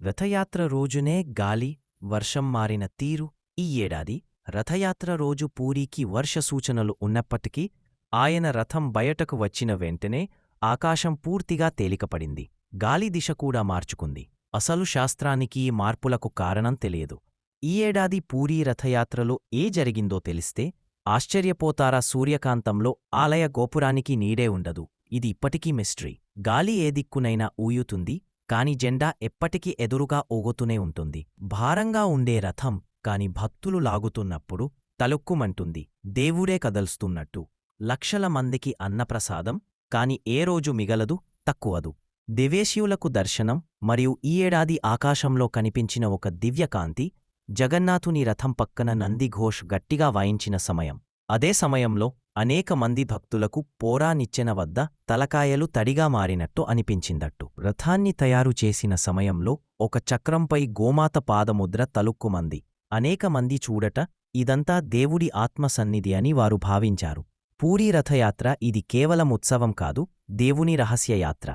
రథయాత్ర రోజునే గాలి వర్షం మారిన తీరు ఈ ఏడాది. రథయాత్ర రోజు పూరీకి వర్ష సూచనలు ఉన్నప్పటికీ ఆయన రథం బయటకు వచ్చిన వెంటనే ఆకాశం పూర్తిగా తేలికపడింది. గాలి దిశ కూడా మార్చుకుంది. అసలు శాస్త్రానికి ఈ మార్పులకు కారణం తెలియదు. ఈ ఏడాది పూరీ రథయాత్రలో ఏ జరిగిందో తెలిస్తే ఆశ్చర్యపోతారా సూర్యకాంతంలో ఆలయ గోపురానికి నీడే ఉండదు. ఇది ఇప్పటికీ మిస్టరీ. గాలి ఏ దిక్కునైనా ఊయుతుంది. కాని జెండా ఎప్పటికీ ఎదురుగా ఊగుతూనే ఉంటుంది. భారంగా ఉండే రథం కాని భక్తులు లాగుతున్నప్పుడు తలుక్కుమంటుంది. దేవుడే కదల్స్తున్నట్టు. లక్షల మందికి అన్నప్రసాదం కాని ఏ రోజు మిగలదు తక్కువదు. దేవేశ్యులకు దర్శనం మరియు ఈ ఏడాది ఆకాశంలో కనిపించిన ఒక దివ్యకాంతి జగన్నాథుని రథం పక్కన నందిఘోష్ గట్టిగా వాయించిన సమయం. అదే సమయంలో అనేక మంది భక్తులకు పోరా నిచ్చెన వద్ద తలకాయలు తడిగా మారినట్టు అనిపించిందట్టు. రథాన్ని తయారు చేసిన సమయంలో ఒక చక్రంపై గోమాత పాదముద్ర తలుక్కుమంది. అనేక మంది చూడట ఇదంతా దేవుడి ఆత్మసన్నిధి అని వారు భావించారు. పూరీ రథయాత్ర ఇది కేవలం ఉత్సవం కాదు దేవుని రహస్యయాత్ర.